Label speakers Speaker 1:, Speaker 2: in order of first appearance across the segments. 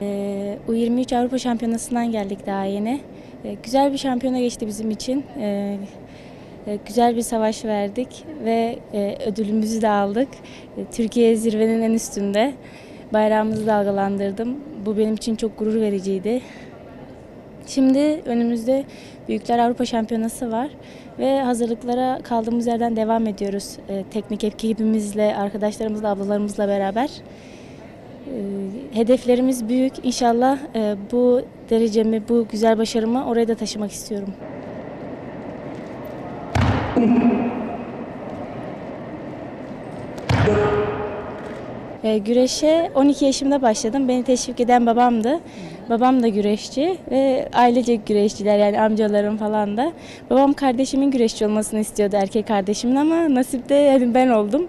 Speaker 1: Ee, U23 Avrupa Şampiyonası'ndan geldik daha yeni. Ee, güzel bir şampiyona geçti bizim için. Ee, e, güzel bir savaş verdik ve e, ödülümüzü de aldık. Ee, Türkiye zirvenin en üstünde. Bayrağımızı dalgalandırdım. Bu benim için çok gurur vericiydi. Şimdi önümüzde Büyükler Avrupa Şampiyonası var ve hazırlıklara kaldığımız yerden devam ediyoruz. E, teknik ekibimizle, arkadaşlarımızla, ablalarımızla beraber. E, hedeflerimiz büyük. İnşallah e, bu derecemi, bu güzel başarımı oraya da taşımak istiyorum. E, güreşe 12 yaşımda başladım. Beni teşvik eden babamdı. Babam da güreşçi ve ailecek güreşçiler yani amcalarım falan da. Babam kardeşimin güreşçi olmasını istiyordu erkek kardeşimin ama nasip de yani ben oldum.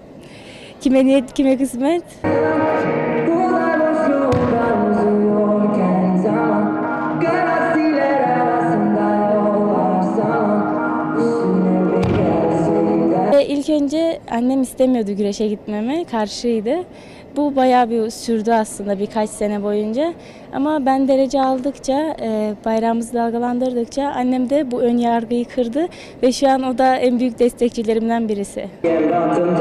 Speaker 1: Kime niyet kime kısmet. İlk önce annem istemiyordu güreşe gitmemi, karşıydı. Bu bayağı bir sürdü aslında birkaç sene boyunca. Ama ben derece aldıkça, e, bayrağımızı dalgalandırdıkça annem de bu ön yargıyı kırdı ve şu an o da en büyük destekçilerimden birisi.
Speaker 2: Tatlım